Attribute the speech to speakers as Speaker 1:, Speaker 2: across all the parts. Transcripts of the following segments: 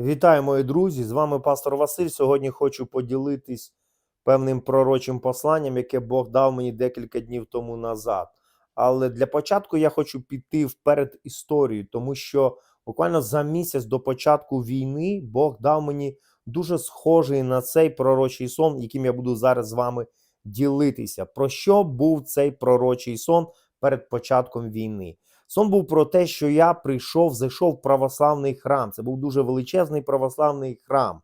Speaker 1: Вітаю, мої друзі! З вами пастор Василь. Сьогодні хочу поділитись певним пророчим посланням, яке Бог дав мені декілька днів тому назад. Але для початку я хочу піти вперед історію, тому що буквально за місяць до початку війни Бог дав мені дуже схожий на цей пророчий сон, яким я буду зараз з вами ділитися. Про що був цей пророчий сон перед початком війни? Сон був про те, що я прийшов, зайшов в православний храм. Це був дуже величезний православний храм.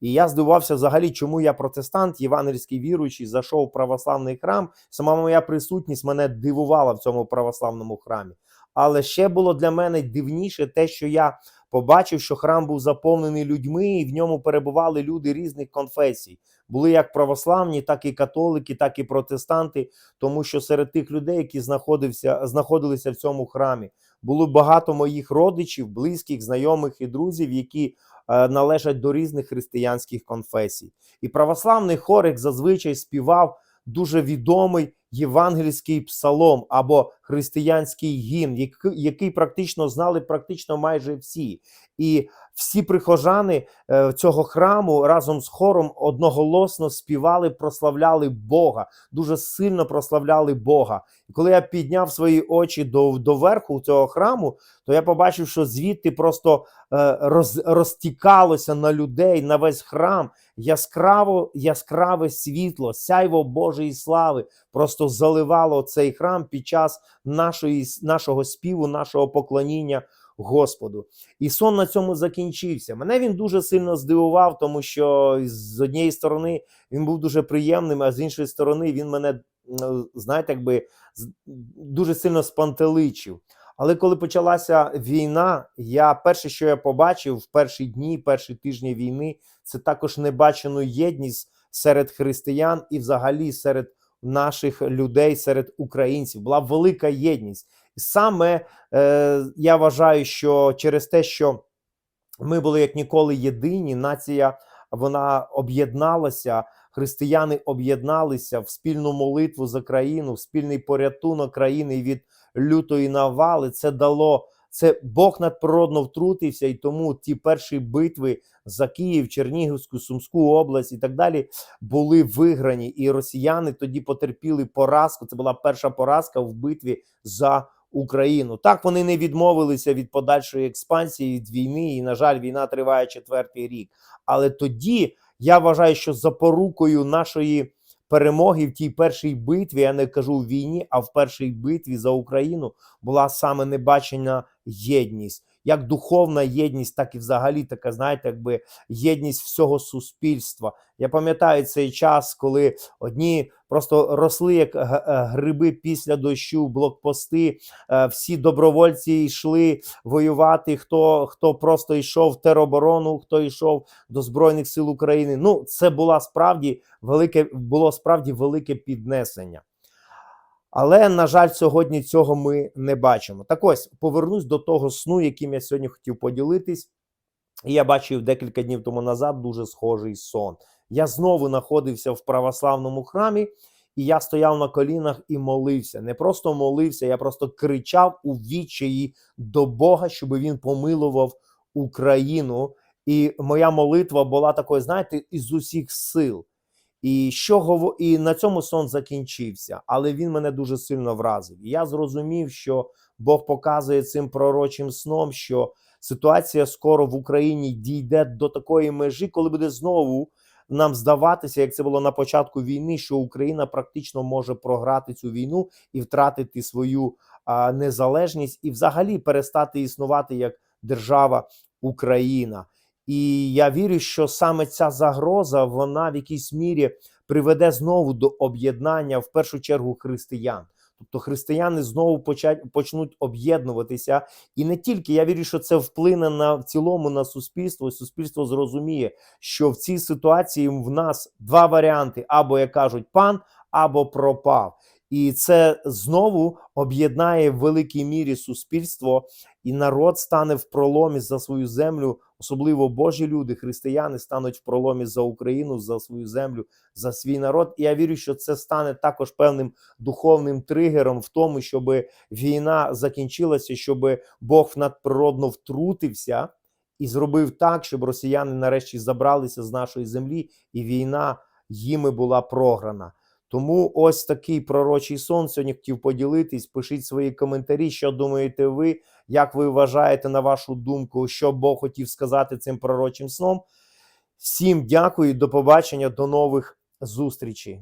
Speaker 1: І я здивувався взагалі, чому я протестант, євангельський віруючий, зайшов в православний храм. Сама моя присутність мене дивувала в цьому православному храмі. Але ще було для мене дивніше те, що я побачив, що храм був заповнений людьми, і в ньому перебували люди різних конфесій. Були як православні, так і католики, так і протестанти, тому що серед тих людей, які знаходився, знаходилися в цьому храмі, було багато моїх родичів, близьких, знайомих і друзів, які е, належать до різних християнських конфесій. І православний хорик зазвичай, співав дуже відомий євангельський псалом або християнський гімн, який, практично знали практично майже всі. І всі прихожани е, цього храму разом з хором одноголосно співали, прославляли Бога, дуже сильно прославляли Бога. І коли я підняв свої очі до, до верху цього храму, то я побачив, що звідти просто е, роз, розтікалося на людей, на весь храм яскраво, яскраве світло, сяйво Божої слави просто заливало цей храм під час нашої, нашого співу, нашого поклоніння Господу. І сон на цьому закінчився. Мене він дуже сильно здивував, тому що з однієї сторони він був дуже приємним, а з іншої сторони він мене, знаєте, якби дуже сильно спантеличив. Але коли почалася війна, я перше, що я побачив в перші дні, перші тижні війни, це також небачену єдність серед християн і взагалі серед наших людей, серед українців. Була велика єдність. І саме е, я вважаю, що через те, що ми були як ніколи єдині, нація вона об'єдналася, християни об'єдналися в спільну молитву за країну, в спільний порятунок країни від лютої навали. Це дало це Бог надприродно втрутився, і тому ті перші битви за Київ, Чернігівську, Сумську область і так далі були виграні. І росіяни тоді потерпіли поразку. Це була перша поразка в битві за Україну. Так вони не відмовилися від подальшої експансії від війни. І, на жаль, війна триває четвертий рік. Але тоді я вважаю, що запорукою нашої перемоги в тій першій битві, я не кажу в війні, а в першій битві за Україну була саме небачена єдність. Як духовна єдність, так і взагалі така, знаєте, якби єдність всього суспільства. Я пам'ятаю цей час, коли одні просто росли як е, гриби після дощу, блокпости. е, Всі добровольці йшли воювати. Хто хто просто йшов в тероборону, хто йшов до збройних сил України. Ну, це була справді велике, було справді велике піднесення. Але на жаль, сьогодні цього ми не бачимо. Так ось повернусь до того сну, яким я сьогодні хотів поділитись. І я бачив декілька днів тому назад дуже схожий сон. Я знову знаходився в православному храмі, і я стояв на колінах і молився. Не просто молився, я просто кричав у відчаї до Бога, щоб він помилував Україну. І моя молитва була такою, знаєте, із усіх сил. І що і на цьому сон закінчився, але він мене дуже сильно вразив. Я зрозумів, що Бог показує цим пророчим сном, що ситуація скоро в Україні дійде до такої межі, коли буде знову нам здаватися, як це було на початку війни, що Україна практично може програти цю війну і втратити свою а, незалежність, і взагалі перестати існувати як держава Україна. І я вірю, що саме ця загроза вона в якійсь мірі приведе знову до об'єднання в першу чергу християн. Тобто християни знову почнуть об'єднуватися, і не тільки я вірю, що це вплине на в цілому на суспільство. і Суспільство зрозуміє, що в цій ситуації в нас два варіанти: або як кажуть, пан, або пропав. І це знову об'єднає в великій мірі суспільство, і народ стане в проломі за свою землю, особливо Божі люди, християни стануть в проломі за Україну, за свою землю, за свій народ. І я вірю, що це стане також певним духовним тригером в тому, щоб війна закінчилася, щоб Бог надприродно втрутився і зробив так, щоб росіяни нарешті забралися з нашої землі, і війна їми була програна. Тому ось такий пророчий сон. Сьогодні хотів поділитись. Пишіть свої коментарі, що думаєте ви, як ви вважаєте, на вашу думку, що Бог хотів сказати цим пророчим сном. Всім дякую, до побачення, до нових зустрічей.